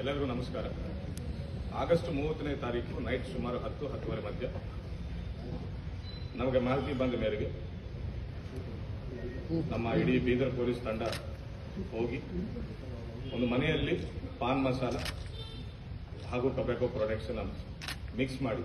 ಎಲ್ಲರಿಗೂ ನಮಸ್ಕಾರ. ಆಗಸ್ಟ್ ಮೂವತ್ತನೇ ತಾರೀಕು ನೈಟ್ ಸುಮಾರು ಹತ್ತು, ಹತ್ತುವರೆ ಮಧ್ಯ. ನಮಗೆ ಮಾಹಿತಿ ಬಂದ ಮೇರೆಗೆ ನಮ್ಮ ಇಡೀ ಬೀದರ್ ಪೊಲೀಸ್ ತಂಡ ಹೋಗಿ ಒಂದು ಮನೆಯಲ್ಲಿ ಪಾನ್ ಮಸಾಲ ಹಾಗೂ ಟೊಬ್ಯಾಕೋ ಪ್ರಾಡಕ್ಟ್ಸನ್ನು ಮಿಕ್ಸ್ ಮಾಡಿ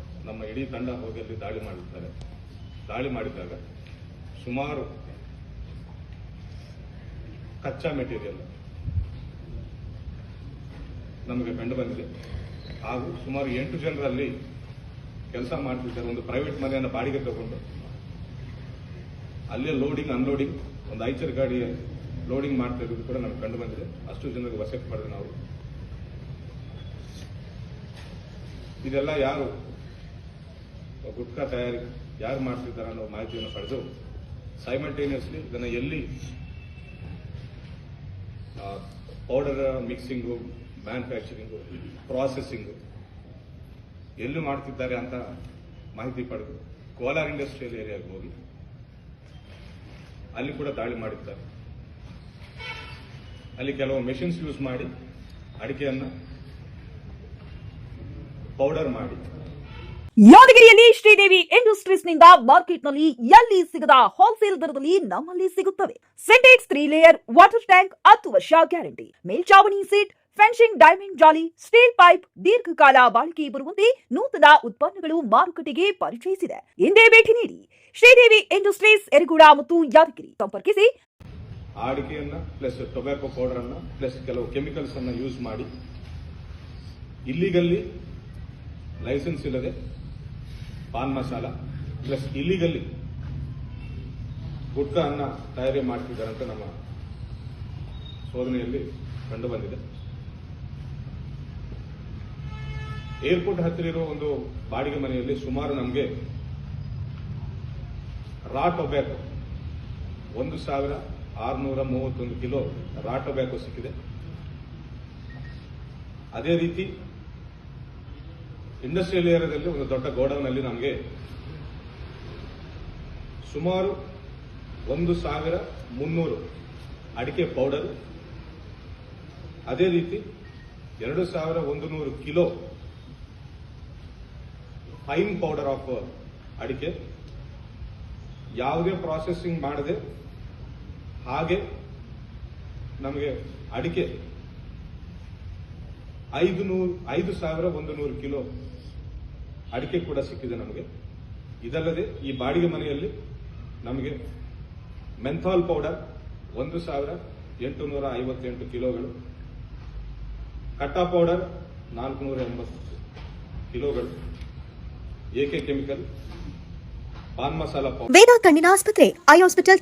ನಮ್ಮ ಇಡೀ ತಂಡ ಹೋಗಿ ಅಲ್ಲಿ ದಾಳಿ ಮಾಡಿದ್ದಾರೆ. ದಾಳಿ ಮಾಡಿದಾಗ ಸುಮಾರು ಕಚ್ಚಾ ಮೆಟೀರಿಯಲ್ ನಮಗೆ ಕಂಡು ಬಂದಿದೆ. ಹಾಗೂ ಸುಮಾರು ಎಂಟು ಜನರಲ್ಲಿ ಕೆಲಸ ಮಾಡ್ತಿದ್ದಾರೆ. ಒಂದು ಪ್ರೈವೇಟ್ ಮನೆಯನ್ನು ಬಾಡಿಗೆ ತಗೊಂಡು. ಅಲ್ಲೇ ಲೋಡಿಂಗ್ ಅನ್ಲೋಡಿಂಗ್ ಒಂದು ಐಚರ್ ಗಾಡಿ ಲೋಡಿಂಗ್ ಮಾಡ್ತಾ ಇರೋದು ಕೂಡ ನಮ್ಗೆ ಕಂಡು ಬಂದಿದೆ. ಅಷ್ಟು ಜನರಿಗೆ ವಸತಿ ಮಾಡಿದೆ ನಾವು. ಇದೆಲ್ಲ ಯಾರು ಗುಟ್ಕಾ ತಯಾರಿ ಯಾರು ಮಾಡ್ತಿದ್ದಾರೆ ಅನ್ನೋ ಮಾಹಿತಿಯನ್ನು ಪಡೆದು ಸೈಮಲ್ಟೇನಿಯಸ್ಲಿ ಇದನ್ನು ಎಲ್ಲಿ ಪೌಡರ್ ಮಿಕ್ಸಿಂಗು ಮ್ಯಾನುಫ್ಯಾಕ್ಚರಿಂಗು ಪ್ರಾಸೆಸಿಂಗು ಎಲ್ಲಿ ಮಾಡ್ತಿದ್ದಾರೆ ಅಂತ ಮಾಹಿತಿ ಪಡೆದು ಕೋಲಾರ್ ಇಂಡಸ್ಟ್ರಿಯಲ್ ಏರಿಯಾಗೆ ಹೋಗಿ ಅಲ್ಲಿ ಕೂಡ ದಾಳಿ ಮಾಡಿದ್ದಾರೆ ಅಲ್ಲಿ ಕೆಲವು ಮೆಷಿನ್ಸ್ ಯೂಸ್ ಮಾಡಿ ಅಡಿಕೆಯನ್ನು ಪೌಡರ್ ಮಾಡಿ. ಯಾದಗಿರಿಯಲ್ಲಿ ಶ್ರೀದೇವಿ ಇಂಡಸ್ಟ್ರೀಸ್ನಿಂದ ಮಾರ್ಕೆಟ್ನಲ್ಲಿ ಎಲ್ಲಿ ಸಿಗದ ಹೋಲ್ಸೇಲ್ ದರದಲ್ಲಿ ನಮ್ಮಲ್ಲಿ ಸಿಗುತ್ತವೆ. Sintex three layer water tank ಹತ್ತು ವರ್ಷ ಗ್ಯಾರಂಟಿ. ಮೇಲ್ಚಾವಣಿ ಸೀಟ್ ಫೆನ್ಸಿಂಗ್ ಡೈಮಂಡ್ ಜಾಲಿ ಸ್ಟೀಲ್ ಪೈಪ್ ದೀರ್ಘಕಾಲ ಬಾಳಿಕೆ ಬರುವಂತೆ ನೂತನ ಉತ್ಪನ್ನಗಳು ಮಾರುಕಟ್ಟೆಗೆ ಪರಿಚಯಿಸಿದೆ. ಎಂದೇ ಭೇಟಿ ನೀಡಿ ಶ್ರೀದೇವಿ ಇಂಡಸ್ಟ್ರೀಸ್ ಯರಗೂಡ ಮತ್ತು ಯಾದಗಿರಿ. ಸಂಪರ್ಕಿಸಿ. ಅಡಿಕೆಯನ್ನ ಪ್ಲಸ್ ಟೊಬ್ಯಾಕೊ ಪೌಡರ್ ಅನ್ನ ಪ್ಲಸ್ ಕೆಲವು ಕೆಮಿಕಲ್ಸ್ ಅನ್ನ ಯೂಸ್ ಮಾಡಿ, ಇಲ್ಲಿಗಲ್ಲಿ ಲೈಸೆನ್ಸ್ ಇಲ್ಲದೆ ಪಾನ್ ಮಸಾಲ ಪ್ಲಸ್ ಇಲ್ಲಿಗಲ್ಲಿ ಗುಟ್ಕಾ ಅನ್ನ ತಯಾರಿ ಮಾಡ್ತಿದ್ದಾರೆ ಅಂತ ನಮ್ಮ ಶೋಧನೆಯಲ್ಲಿ ಕಂಡು ಬಂದಿದೆ. ಏರ್ಪೋರ್ಟ್ ಹತ್ತಿರ ಇರುವ ಒಂದು ಬಾಡಿಗೆ ಮನೆಯಲ್ಲಿ ಸುಮಾರು ನಮಗೆ ರಾ ಟೊಬ್ಯಾಕೊ ಒಂದು ಸಾವಿರ ಆರುನೂರ ಮೂವತ್ತೊಂದು ಕಿಲೋ ರಾ ಟೊಬ್ಯಾಕೊ ಸಿಕ್ಕಿದೆ. ಅದೇ ರೀತಿ ಇಂಡಸ್ಟ್ರಿಯಲ್ ಏರಿಯಾದಲ್ಲಿ ಒಂದು ದೊಡ್ಡ ಗೋಡೌನ್ನಲ್ಲಿ ನಮಗೆ ಸುಮಾರು ಒಂದು ಸಾವಿರ ಮುನ್ನೂರು ಅಡಿಕೆ ಪೌಡರ್ ಅದೇ ರೀತಿ ಎರಡು ಸಾವಿರ ಒಂದು ನೂರು ಕಿಲೋ ಫೈನ್ ಪೌಡರ್ ಆಫ್ ಅಡಿಕೆ. ಯಾವುದೇ ಪ್ರಾಸೆಸಿಂಗ್ ಮಾಡದೆ ಹಾಗೆ ನಮಗೆ ಅಡಿಕೆ ಐದು ನೂರು ಐದು ಸಾವಿರ ಒಂದು ನೂರು ಕಿಲೋ ಅಡಿಕೆ ಕೂಡ ಸಿಕ್ಕಿದೆ ನಮಗೆ. ಇದಲ್ಲದೆ ಈ ಬಾಡಿಗೆ ಮನೆಯಲ್ಲಿ ನಮಗೆ ಮೆಂಥಾಲ್ ಪೌಡರ್ ಒಂದು ಸಾವಿರ ಎಂಟು ನೂರ ಐವತ್ತೆಂಟು ಕಿಲೋಗಳು, ಕಟ್ಟಾ ಪೌಡರ್ ನಾಲ್ಕುನೂರ ಎಂಬತ್ತು ಕಿಲೋಗಳು AK chemical, paan masala powder. Veda ಕಣ್ಣಿನ ಆಸ್ಪತ್ರೆ, ಐ ಹಾಸ್ಪಿಟಲ್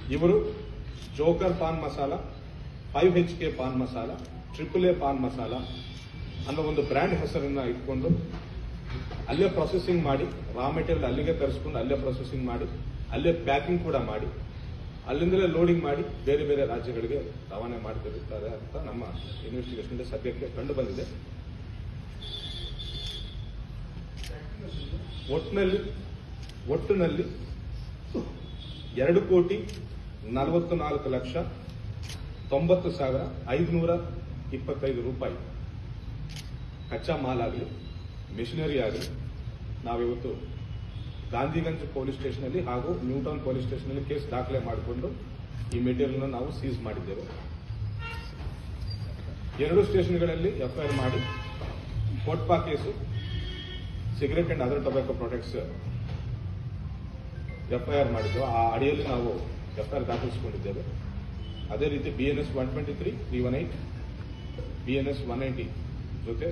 ಇವರು joker paan masala, five H K paan masala triple A paan masala ಅನ್ನೋ ಒಂದು ಬ್ರ್ಯಾಂಡ್ ಹೆಸರನ್ನ ಇಟ್ಕೊಂಡು ಅಲ್ಲೇ ಪ್ರೊಸೆಸಿಂಗ್ ಮಾಡಿ ರಾ ಮೆಟೀರಿಯಲ್ ಅಲ್ಲಿಗೆ ತರಿಸ್ಕೊಂಡು ಅಲ್ಲೇ ಪ್ರೊಸೆಸಿಂಗ್ ಮಾಡಿ, ಅಲ್ಲೇ ಪ್ಯಾಕಿಂಗ್ ಕೂಡ ಮಾಡಿ, ಅಲ್ಲಿಂದಲೇ ಲೋಡಿಂಗ್ ಮಾಡಿ ಬೇರೆ ಬೇರೆ ರಾಜ್ಯಗಳಿಗೆ ರವಾನೆ ಮಾಡ್ತಿರುತ್ತಾರೆ ಅಂತ ನಮ್ಮ ಇನ್ವೆಸ್ಟಿಗೇಷನ್ ಸದ್ಯಕ್ಕೆ ಕಂಡು ಬಂದಿದೆ. ಒಟ್ಟಿನಲ್ಲಿ ಒಟ್ಟಿನಲ್ಲಿ ಎರಡು ಕೋಟಿ ನಲವತ್ತು ನಾಲ್ಕು ಲಕ್ಷ ತೊಂಬತ್ತು ಸಾವಿರ ಐದುನೂರ ಇಪ್ಪತ್ತೈದು ರೂಪಾಯಿ. ಕಚ್ಚಾ ಮಾಲ್ ಆಗಲಿ ಮಿಷನರಿ ಆಗಲಿ, ನಾವಿವತ್ತು ಗಾಂಧಿಗಂಜ್ ಪೊಲೀಸ್ ಸ್ಟೇಷನಲ್ಲಿ ಹಾಗೂ ನ್ಯೂಟೌನ್ ಪೊಲೀಸ್ ಸ್ಟೇಷನಲ್ಲಿ ಕೇಸ್ ದಾಖಲೆ ಮಾಡಿಕೊಂಡು ಈ ಮೆಟೀರಿಯಲ್ನ ನಾವು ಸೀಸ್ ಮಾಡಿದ್ದೇವೆ. ಎರಡು ಸ್ಟೇಷನ್ಗಳಲ್ಲಿ ಎಫ್ಐಆರ್ ಮಾಡಿ COTPA case, cigarette and other tobacco products FIR ಮಾಡಿದ್ದೆವು. ಆ ಅಡಿಯಲ್ಲಿ ನಾವು ಎಫ್ಐಆರ್ ದಾಖಲಿಸಿಕೊಂಡಿದ್ದೇವೆ ಅದೇ ರೀತಿ B N S one twenty three three one eight B N S one ninety ಜೊತೆ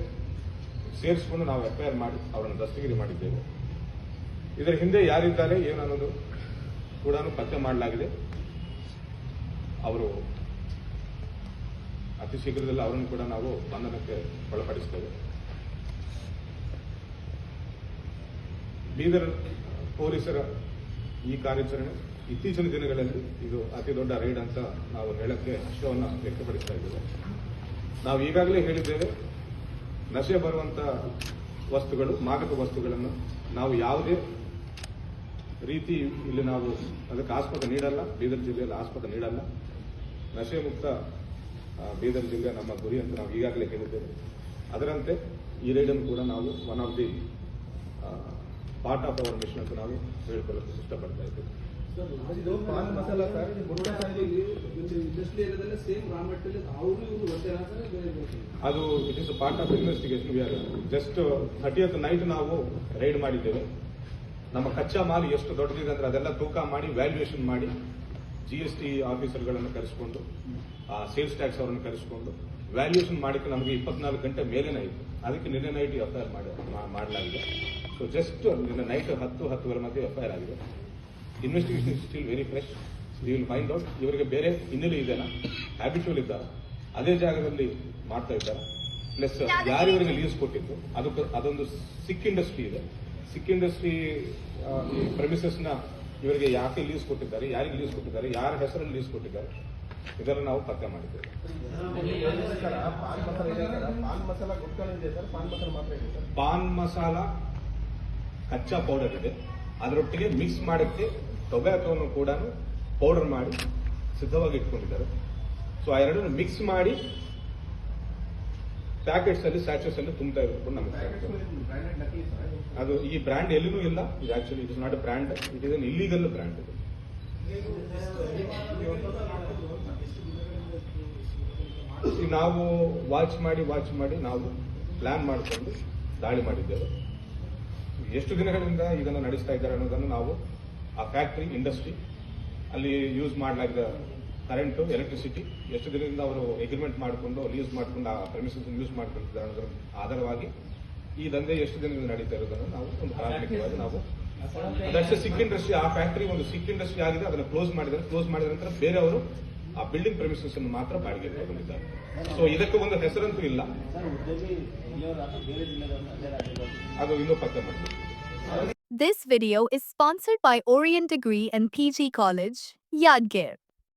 ಸೇರಿಸಿಕೊಂಡು ನಾವು ಎಫ್ಐಆರ್ ಮಾಡಿ ಅವರನ್ನು ದಸ್ತಗಿರಿ ಮಾಡಿದ್ದೇವೆ. ಇದರ ಹಿಂದೆ ಯಾರಿದ್ದಾರೆ, ಏನು ಅನ್ನೋದು ಕೂಡ ಪತ್ತೆ ಮಾಡಲಾಗಿದೆ. ಅವರು ಅತಿ ಶೀಘ್ರದಲ್ಲಿ ಅವರನ್ನು ಕೂಡ ನಾವು ಬಂಧನಕ್ಕೆ ಒಳಪಡಿಸ್ತೇವೆ. ಬೀದರ್ ಪೊಲೀಸರ ಈ ಕಾರ್ಯಾಚರಣೆ ಇತ್ತೀಚಿನ ದಿನಗಳಲ್ಲಿ ಇದು ಅತಿ ದೊಡ್ಡ ರೈಡ್ ಅಂತ ನಾವು ಹೇಳಕ್ಕೆ ಹರ್ಷವನ್ನು ವ್ಯಕ್ತಪಡಿಸ್ತಾ ಇದ್ದೇವೆ. ನಾವು ಈಗಾಗಲೇ ಹೇಳಿದ್ದೇವೆ, ನಶೆ ಬರುವಂತ ವಸ್ತುಗಳು, ಮಾದಕ ವಸ್ತುಗಳನ್ನು ನಾವು ಯಾವುದೇ ರೀತಿ ಇಲ್ಲಿ ನಾವು ಅದಕ್ಕೆ ಆಸ್ಪದ ನೀಡಲ್ಲ, ಬೀದರ್ ಜಿಲ್ಲೆಯಲ್ಲಿ ಆಸ್ಪದ ನೀಡಲ್ಲ. ನಶೆ ಮುಕ್ತ ಬೀದರ್ ಜಿಲ್ಲೆ ನಮ್ಮ ಗುರಿ ಅಂತ ನಾವು ಈಗಾಗಲೇ ಹೇಳಿದ್ದೇವೆ. ಅದರಂತೆ ಈ ರೈಡನ್ನು ಕೂಡ ನಾವು one of the part of our mission ಅಂತ ನಾವು ಹೇಳ್ಕೊಳ್ಳೋಕೆ ಇಷ್ಟಪಡ್ತಾ ಇದ್ದೇವೆ. ಇದು paan masala sir same raw material ಅವರು ಅದು it is part of investigation we are just thirtieth night ನಾವು ರೈಡ್ ಮಾಡಿದ್ದೇವೆ. ನಮ್ಮ ಕಚ್ಚಾ ಮಾಲ್ ಎಷ್ಟು ದೊಡ್ಡದಿದೆ ಅಂದ್ರೆ ಅದೆಲ್ಲ ತೂಕ ಮಾಡಿ ವ್ಯಾಲ್ಯೂಯೇಷನ್ ಮಾಡಿ ಜಿ ಎಸ್ ಟಿ ಆಫೀಸರ್ಗಳನ್ನು ಕರೆಸಿಕೊಂಡು ಸೇಲ್ಸ್ ಟ್ಯಾಕ್ಸ್ ಅವರನ್ನು ಕರೆಸಿಕೊಂಡು ವ್ಯಾಲ್ಯೂಯೇಷನ್ ಮಾಡಿಕ್ಕೆ ನಮಗೆ ಇಪ್ಪತ್ನಾಲ್ಕು ಗಂಟೆ ಮೇಲೇನೆ ಇತ್ತು ಅದಕ್ಕೆ ನಿನ್ನೆ ನೈಟ್ ಎಫ್ ಐ ಆರ್ ಮಾಡಿ ಮಾಡಲಾಗಿದೆ. ಸೊ ಜಸ್ಟ್ ನಿನ್ನೆ ನೈಟ್ ಹತ್ತು, ಹತ್ತುವರೆ ಮಧ್ಯೆ ಎಫ್ ಆರ್ ಆಗಿದೆ. Investigation still very fresh you will find out ಇವರಿಗೆ ಬೇರೆ ಹಿನ್ನೆಲೆ ಇದೆನಾ ಹ್ಯಾಬಿಚುವಲ್ ಇದ್ದಾರೆ. ಅದೇ ಜಾಗದಲ್ಲಿ ಮಾಡ್ತಾ ಇದ್ದಾರೆ. ಪ್ಲಸ್ ಯಾರು ಇವರಿಗೆ ಲೀಸ್ ಕೊಟ್ಟಿದ್ದು? ಅದಕ್ಕೆ, ಅದೊಂದು ಸಿಕ್ ಇಂಡಸ್ಟ್ರಿ ಇದೆ. ಸಿಕ್ ಇಂಡಸ್ಟ್ರಿ ಪ್ರಮಿಸಸ್ನ ಇವರಿಗೆ ಯಾಕೆ ಲೀಸ್ ಕೊಟ್ಟಿದ್ದಾರೆ? ಯಾರಿಗೆ ಲೀಸ್ ಕೊಟ್ಟಿದ್ದಾರೆ? ಯಾರ ಹೆಸರಲ್ಲಿ ಲೀಸ್ ಕೊಟ್ಟಿದ್ದಾರೆ? ಇದನ್ನು ನಾವು ಪತ್ತೆ ಮಾಡಿದ್ದೇವೆ. ಪಾನ್ ಮಸಾಲ ಕಚ್ಚಾ ಪೌಡರ್ ಇದೆ. ಅದರೊಟ್ಟಿಗೆ ಮಿಕ್ಸ್ ಮಾಡೋಕ್ಕೆ ಟೊಬ್ಯಾಕೋನು ಕೂಡ ಪೌಡರ್ ಮಾಡಿ ಸಿದ್ಧವಾಗಿ ಇಟ್ಕೊಂಡಿದ್ದಾರೆ. ಸೊ ಆ ಎರಡನ್ನು ಮಿಕ್ಸ್ ಮಾಡಿ ಪ್ಯಾಕೆಟ್ಸ್ ಅಲ್ಲಿ ಸ್ಯಾಚಸ್ ಅಲ್ಲಿ ತುಂಬ್ತಾ ಇರಬೇಕು ನಮಗೆ ಅದು ಈ ಬ್ರ್ಯಾಂಡ್ ಎಲ್ಲಿನೂ ಇಲ್ಲ. ಇದು actually it is not brand it is an illegal brand ನಾವು ವಾಚ್ ಮಾಡಿ ವಾಚ್ ಮಾಡಿ ನಾವು ಪ್ಲಾನ್ ಮಾಡಿಕೊಂಡು ದಾಳಿ ಮಾಡಿದ್ದೇವೆ. ಎಷ್ಟು ದಿನಗಳಿಂದ ಇದನ್ನು ನಡೆಸ್ತಾ ಇದ್ದಾರೆ ಅನ್ನೋದನ್ನು ನಾವು ಆ ಫ್ಯಾಕ್ಟ್ರಿ ಇಂಡಸ್ಟ್ರಿ ಅಲ್ಲಿ ಯೂಸ್ ಮಾಡಲಾಗಿದ್ದ ಕರೆಂಟು ಎಲೆಕ್ಟ್ರಿಸಿಟಿ ಎಷ್ಟು ದಿನದಿಂದ ಅವರು ಎಗ್ರಿಮೆಂಟ್ ಮಾಡಿಕೊಂಡು ಯೂಸ್ ಮಾಡಿಕೊಂಡು ಆ ಪ್ರಮಿಸಸ್ ಯೂಸ್ ಮಾಡ್ಕೊಂಡಿದ್ದಾರೆ ಅನ್ನೋದರ ಆಧಾರವಾಗಿ ಈ ದಂಧೆ ಎಷ್ಟು ದಿನದಿಂದ ನಡೀತಾ ಇರೋದನ್ನು ನಾವು ಒಂದು ಪ್ರಾಥಮಿಕವಾಗಿ ನಾವು ಅದಷ್ಟೇ ಸಿಕ್ ಇಂಡಸ್ಟ್ರಿ ಆ ಫ್ಯಾಕ್ಟ್ರಿ ಒಂದು ಸಿಕ್ ಇಂಡಸ್ಟ್ರಿ ಆಗಿದೆ ಅದನ್ನು ಕ್ಲೋಸ್ ಮಾಡಿದ್ದಾರೆ. ಕ್ಲೋಸ್ ಮಾಡಿದ ನಂತರ ಬೇರೆಯವರು ಆ ಬಿಲ್ಡಿಂಗ್ ಪ್ರೆಮಿಸಸ್ ಅನ್ನು ಮಾತ್ರ ಬಾಡಿಗೆ ತಗೊಂಡಿದ್ದಾರೆ ಸೊ ಇದಕ್ಕೆ ಒಂದು ಹೆಸರಂತೂ ಇಲ್ಲ ಸರ್ ಉದ್ಯೋಗಿ ಇಲ್ಲಿಯವರಾದ ಬೇರೆ ಜಿಲ್ಲೆದವ್ರನ್ನ ಅದೇ ರಾಜ್ಯದವ್ರು ಅದು ಇನ್ನೂ ಪತ್ತೆ ಮಾಡಬೇಕು This video is sponsored by Orient Degree and PG College, Yadgir.